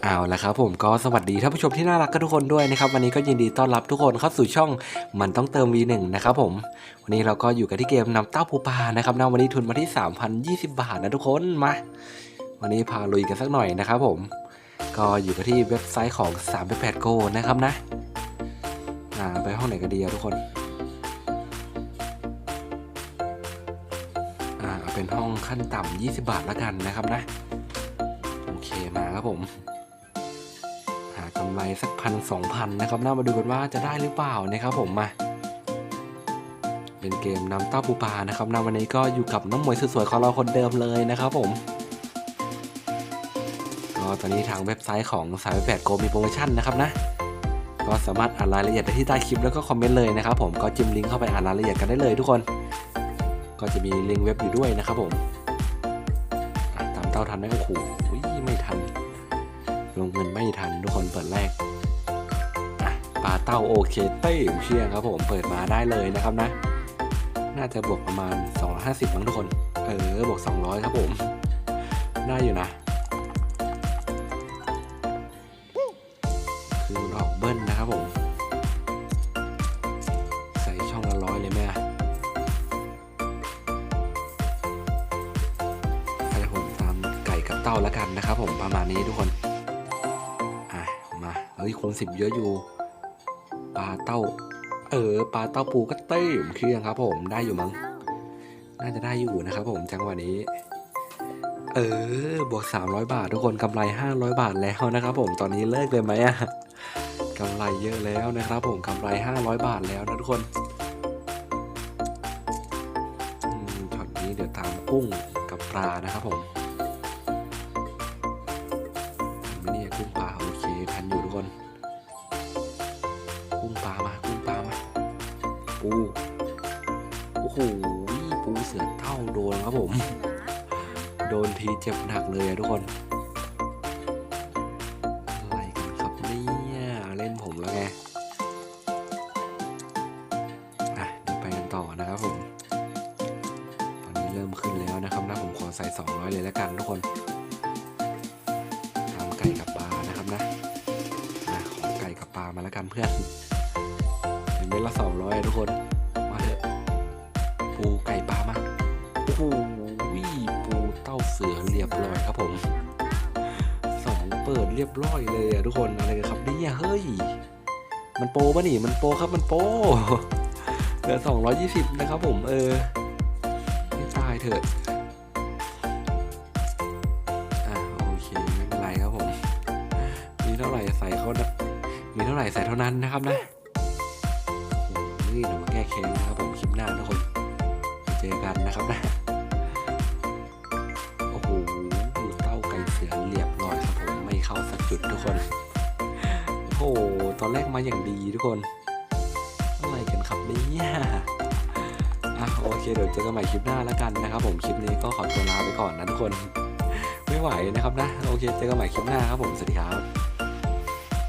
เอาละครับผมก็สวัสดีท่านผู้ชมที่น่ารักกันทุกคนด้วยนะครับ วันนี้ก็ยินดีต้อนรับทุกคนเข้าสู่ช่องมันต้องเติม V1 นะครับผม วันนี้เราก็อยู่กันที่เกมนำเต้าปูปลานะครับนะวันนี้ทุนมาที่ 3,020 บาทนะทุกคนมา วันนี้พาลุยกันสักหน่อยนะครับผม ก็อยู่กันที่เว็บไซต์ของ388 Go นะครับนะอ่าไปห้องไหนกันดีอะทุกคนอ่าเอาเป็นห้องขั้นต่ำ20 บาทละกันนะครับนะ โอเคมาครับผม กำไรสักพันสองพันนะครับน่ามาดูกันว่าจะได้หรือเปล่านะครับผมมา เป็นเกมน้ำเต้าปูปลานะครับนาวันนี้ก็อยู่กับน้องมวยสวยๆของเราคนเดิมเลยนะครับผมก็ตอนนี้ทางเว็บไซต์ของสายแปดโกมีโปรโมชั่นนะครับนะก็สามารถอ่านรายละเอียดได้ที่ใต้คลิปแล้วก็คอมเมนต์เลยนะครับผมก็จิ้มลิงก์เข้าไปอ่านรายละเอียดกันได้เลยทุกคน ก็จะมีลิงก์เว็บอยู่ด้วยนะครับผมตามเต้าทันไหมโอ้โหไม่ทัน เงินไม่ทันทุกคนเปิดแรกปลาเต้าโอเคเต้เชียงครับผมเปิดมาได้เลยนะครับนะ น่าจะบวกประมาณ 250มั้งทุกคน เออบวก 200 ครับผม ได้อยู่นะ คือดอกเบิ้ลนะครับผม ใส่ช่องละร้อยเลยแม่อะให้ผมตามไก่กับเต้าแล้วกันนะครับผมประมาณนี้ทุกคน ฮ้ยคูณสิบเยอะอยู่ปลาเต้า เออปลาเต้าปูก็เต้มเครื่องครับ ผมได้อยู่มั้งน่าจะได้อยู่นะครับ ผมจังหวะนี้ เออบวก300 บาท ทุกคนกำไร 500 บาทแล้วนะครับ ผมตอนนี้เลิกเลยไหมอะกำไรเยอะแล้วนะครับ ผมกำไร 500 บาทแล้วนะทุกคนช็อตนี้เดี๋ยวตามกุ้งกับปลานะครับผมไม่นี่กุ้งปลา ปูโอ้โหปูเสือเท่าโดนครับผม โดนทีเจ็บหนักเลยทุกคนอะไรกันครับเนี่ยเล่นผมแล้วไงอะเดี๋ยวไปกันต่อนะครับผม ตอนนี้เริ่มขึ้นแล้วนะครับนะผมขอใส่ 200 เลยแล้วกันทุกคนทำไก่กับปลานะครับนะนะขอไก่กับปลามาแล้วกันเพื่อน เป็นเม็ดละ200อะทุกคน มาเถอะปูไก่ปลามาโอ้โหปูเต้าเสือเรียบร้อยครับผมสองเปิดเรียบร้อยเลยอะทุกคนอะไรกันครับเนี่ยเฮ้ย มันโปปะนี่มันโปครับมันโปเหลือสองร้อยยี่สิบนะครับผมเออไม่ตายเถอะอะโอเคไม่เป็นไรครับผมมีเท่าไหร่ใส่เขานะมีเท่าไหร่ใส่เท่านั้นนะครับนะ โอ้โหเดี๋ยวมาแก้แค้นนะครับผมคลิปหน้าทุกคนเจอกันนะครับนะโอ้โหเต้าไก่เสือเรียบร้อยครับผมไม่เข้าสักจุดทุกคนโอ้โหตอนแรกมาอย่างดีทุกคนอะไรกันครับเนี่ยอะโอเคเดี๋ยวเจอกันใหม่คลิปหน้าแล้วกันนะครับ ผมคลิปนี้ก็ขอตัวลาไปก่อนนะทุกคน ไม่ไหวนะครับนะโอเคเจอกันใหม่คลิปหน้าครับผมสวัสดีครับ